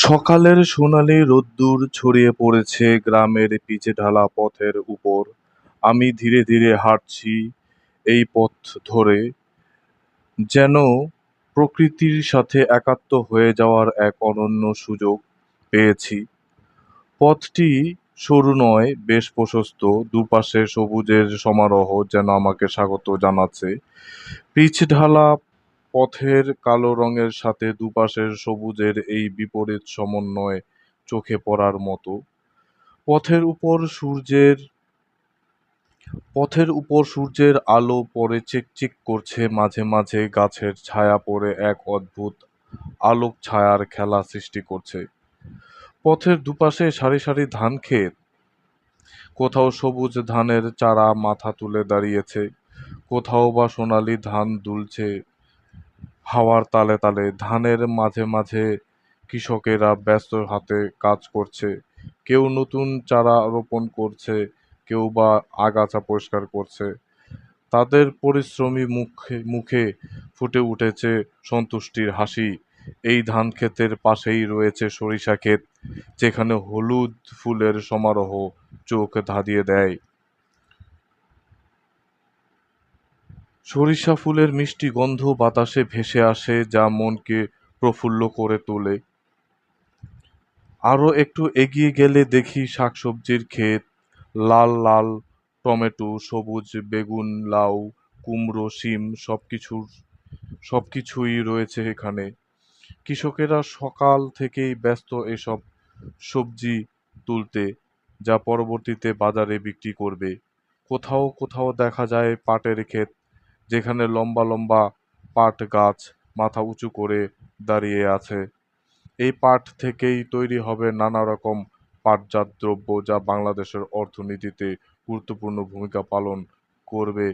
সকালের সোনালি রোদ্দুর ছড়িয়ে পড়েছে গ্রামের পিচে ঢালা পথের উপর। আমি ধীরে ধীরে হাঁটছি এই পথ ধরে, যেন প্রকৃতির সাথে একাত্ম হয়ে যাওয়ার এক অনন্য সুযোগ পেয়েছি। পথটি সরু নয়, বেশ প্রশস্ত, দুপাশে সবুজের সমারোহ যেন আমাকে স্বাগত জানাচ্ছে। পিচঢালা পথের কালো রঙের সাথে দুপাশের সবুজের এই বিপরীত সমন্বয় চোখে পড়ার মতো। পথের উপর সূর্যের, পথের উপর সূর্যের আলো পরে চিকচিক করছে, মাঝে মাঝে গাছের ছায়া পড়ে এক অদ্ভুত আলোক ছায়ার খেলা সৃষ্টি করছে। পথের দুপাশে সারি সারি ধান ক্ষেত, কোথাও সবুজ ধানের চারা মাথা তুলে দাঁড়িয়েছে, কোথাও বা সোনালি ধান দুলছে হাওয়ার তালে তালে ধানের মাঝে মাঝে কৃষকেরা ব্যস্ত হাতে কাজ করছে। কেউ নতুন চারা রোপণ করছে, কেউ বা আগাছা পরিষ্কার করছে। তাদের পরিশ্রমী মুখে মুখে ফুটে উঠেছে সন্তুষ্টির হাসি। এই ধান ক্ষেতের পাশেই রয়েছে সরিষা ক্ষেত, যেখানে হলুদ ফুলের সমারোহ চোখ ধাঁধিয়ে দেয়। সরিষা ফুলের মিষ্টি গন্ধ বাতাসে ভেসে আসে যা মনকে প্রফুল্ল করে তোলে। আরও একটু এগিয়ে গেলে দেখি শাকসবজির ক্ষেত। লাল লাল, টমেটো, সবুজ, বেগুন, লাউ, কুমড়ো, শিম সব কিছুর সব কিছুই রয়েছে এখানে। কৃষকেরা সকাল থেকেই ব্যস্ত এসব সবজি তুলতে, যা পরবর্তীতে বাজারে বিক্রি করবে। কোথাও কোথাও দেখা যায় পাটের ক্ষেত যেখানে লম্বা লম্বা পাট গাছ মাথা উঁচু করে দাঁড়িয়ে আছে। এই পাট থেকেই তৈরি হবে নানা রকম পাটজাত দ্রব্য যা বাংলাদেশের অর্থনীতিতে গুরুত্বপূর্ণ ভূমিকা পালন করবে।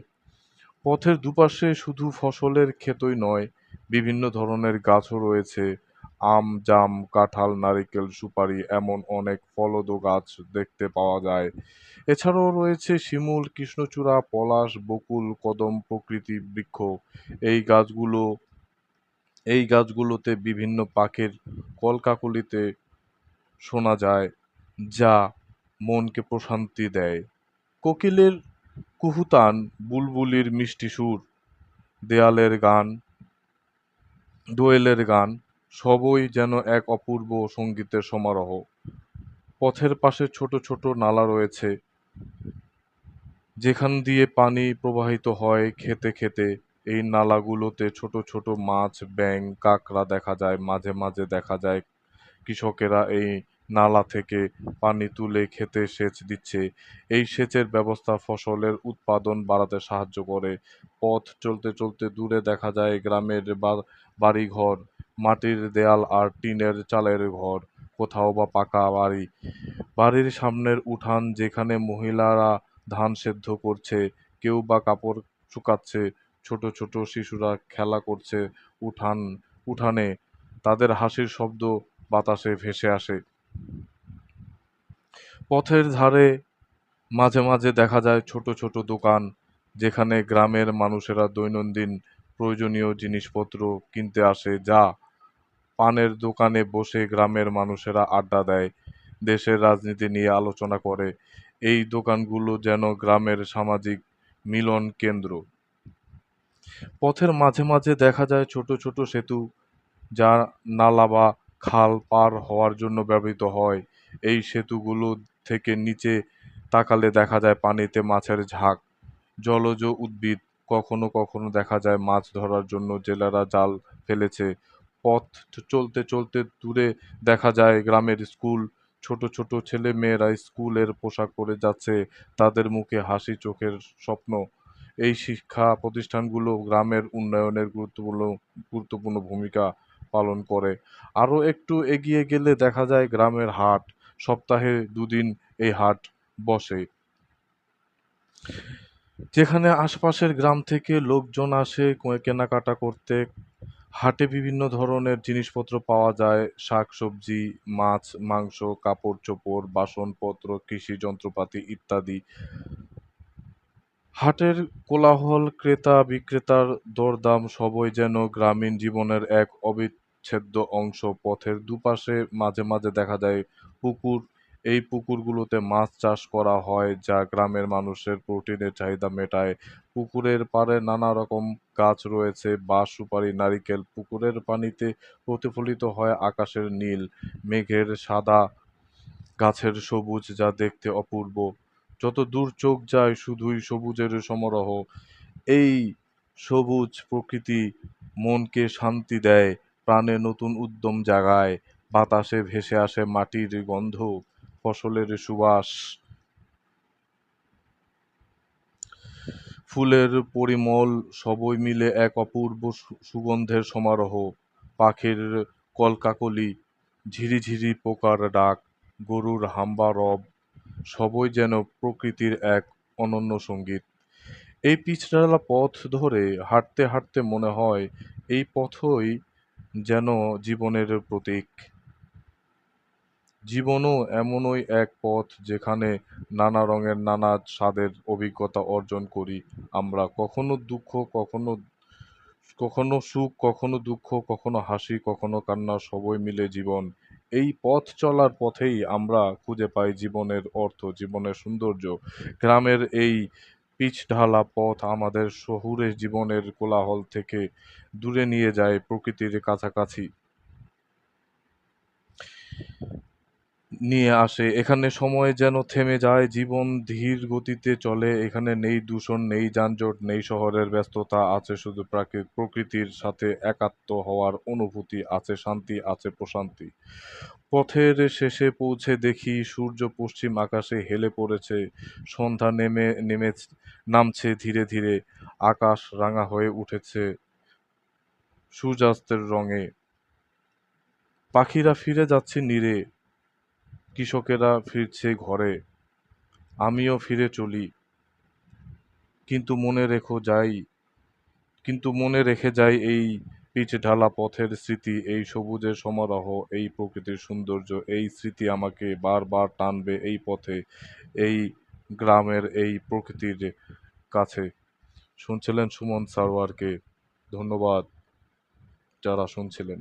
পথের দুপাশে শুধু ফসলের ক্ষেতই নয়, বিভিন্ন ধরনের গাছও রয়েছে। আম, জাম, কাঁঠাল, নারিকেল, সুপারি এমন অনেক ফলদ গাছ দেখতে পাওয়া যায়। এছাড়াও রয়েছে শিমুল, কৃষ্ণচূড়া, পলাশ, বকুল, কদম প্রকৃতি বৃক্ষ। এই গাছগুলো, এই গাছগুলোতে বিভিন্ন পাখির কলকাকলিতে শোনা যায়, যা মনকে প্রশান্তি দেয়। কোকিলের কুহুতান, বুলবুলির মিষ্টি সুর, দেয়ালের গান, দোয়েলের গান সবই যেন এক অপূর্ব সঙ্গীতের সমারোহ। পথের পাশে ছোট ছোট নালা রয়েছে, যেখান দিয়ে পানি প্রবাহিত হয় খেতে খেতে। এই নালাগুলোতে ছোট ছোট মাছ ব্যাং কাঁকড়া দেখা যায়, মাঝে মাঝে দেখা যায়। কৃষকেরা এই নালা থেকে পানি তুলে খেতে সেচ দিচ্ছে। এই সেচের ব্যবস্থা ফসলের উৎপাদন বাড়াতে সাহায্য করে। পথ চলতে চলতে দূরে দেখা যায় গ্রামের বাড়িঘর। মাটির দেয়াল আর টিনের চালের ঘর। কোথাও বা পাকা বাড়ি। বাড়ির সামনের উঠান যেখানে মহিলারা ধান সেদ্ধ করছে, কেউ বা কাপড় শুকাচ্ছে, ছোট ছোট শিশুরা খেলা করছে উঠান, উঠানে। তাদের হাসির শব্দ বাতাসে ভেসে আসে। পথের ধারে মাঝে মাঝে দেখা যায় ছোট ছোট দোকান, যেখানে গ্রামের মানুষেরা দৈনন্দিন প্রয়োজনীয় জিনিসপত্র কিনতে আসে, যা পানের দোকানে বসে গ্রামের মানুষেরা আড্ডা দেয়, দেশের রাজনীতি নিয়ে আলোচনা করে। এই দোকানগুলো যেন গ্রামের সামাজিক মিলন কেন্দ্র। পথের মাঝে মাঝে দেখা যায় ছোট ছোট সেতু, যা নালা বা খাল পার হওয়ার জন্য ব্যবহৃত হয়। এই সেতুগুলো থেকে নিচে তাকালে দেখা যায় পানিতে মাছের ঝাঁক, জলজ উদ্ভিদ। কখনো কখনো দেখা যায় মাছ ধরার জন্য জেলেরা জাল ফেলেছে পথ চলতে চলতে দূরে দেখা যায় গ্রামের স্কুল। ছোট ছোট ছেলে মেয়েরা স্কুলের পোশাক পরে যাচ্ছে তাদের মুখে হাসি, চোখের স্বপ্ন। এই শিক্ষা প্রতিষ্ঠানগুলো গ্রামের উন্নয়নের গুরুত্বপূর্ণ গুরুত্বপূর্ণ ভূমিকা পালন করে। আরও একটু এগিয়ে গেলে দেখা যায় গ্রামের হাট, সপ্তাহে দুদিন এই হাট বসে। যেখানে আশপাশের গ্রাম থেকে লোকজন আসে, কেনাকাটা করতে হাটে বিভিন্ন ধরনের জিনিসপত্র পাওয়া যায়। শাক সবজি মাছ, মাংস, কাপড় চোপড়, বাসনপত্র, কৃষি যন্ত্রপাতি ইত্যাদি। হাটের কোলাহল, ক্রেতা, বিক্রেতার দরদাম সবই যেন গ্রামীণ জীবনের এক অবিচ্ছেদ্য অংশ। পথের দুপাশে মাঝে মাঝে দেখা যায় পুকুর এই পুকুরগুলোতে মাছ চাষ করা হয়, যা গ্রামের মানুষের প্রোটিনের চাহিদা মেটায়। পুকুরের পাড়ে নানা রকম গাছ রয়েছে, বাঁশ, সুপারি, নারিকেল। পুকুরের পানিতে প্রতিফলিত হয় আকাশের নীল, মেঘের সাদা, গাছের সবুজ, যা দেখতে অপূর্ব। যত দূর চোখ যায়, শুধুই সবুজের সমারোহ। এই সবুজ প্রকৃতি মনকে শান্তি দেয়, প্রাণে নতুন উদ্যম জাগায়। বাতাসে ভেসে আসে মাটির গন্ধ। ফসলের সুবাস। ফুলের পরিমল সবই মিলে এক অপূর্ব সুগন্ধের সমারোহ। পাখির কলকাকলি ঝিরিঝিরি পোকার ডাক, গরুর হাম্বা রব, সবই যেন প্রকৃতির এক অনন্য সংগীত। এই পিচঢালা পথ ধরে হাঁটতে হাঁটতে মনে হয়, এই পথই যেন জীবনের প্রতীক। জীবনও এমনই এক পথ যেখানে নানা রঙের নানা স্বাদের অভিজ্ঞতা অর্জন করি আমরা। কখনো দুঃখ, কখনো কখনো সুখ, কখনো দুঃখ, কখনো হাসি, কখনো কান্না, সবই মিলে জীবন। এই পথ চলার পথেই আমরা খুঁজে পাই জীবনের অর্থ, জীবনের সৌন্দর্য। গ্রামের এই পিচঢালা পথ আমাদের শহুরে জীবনের কোলাহল থেকে দূরে নিয়ে যায় প্রকৃতির কাছাকাছি। নিয়ে আসে। এখানে সময় যেন থেমে যায়, জীবন ধীর গতিতে চলে। এখানে নেই দূষণ, নেই যানজট, নেই শহরের ব্যস্ততা আছে শুধু প্রাকৃ- প্রকৃতির সাথে একাত্ম হওয়ার অনুভূতি আছে, শান্তি আছে, প্রশান্তি। পথের শেষে পৌঁছে দেখি সূর্য পশ্চিম আকাশে হেলে পড়েছে। সন্ধ্যা নেমে নেমে নামছে ধীরে ধীরে। আকাশ রাঙা হয়ে উঠেছে সূর্যাস্তের রঙে। পাখিরা ফিরে যাচ্ছে নীড়ে কৃষকেরা ফিরছে ঘরে। আমিও ফিরে চলি। কিন্তু মনে রেখো যাই, কিন্তু মনে রেখে যাই এই পিচ ঢালা পথের স্মৃতি, এই সবুজের সমারোহ, এই প্রকৃতির সৌন্দর্য, এই স্মৃতি আমাকে বারবার টানবে এই পথে, এই গ্রামের, এই প্রকৃতির কাছে। শুনছিলেন সুমন সারওয়ারকে। ধন্যবাদ যারা শুনছিলেন।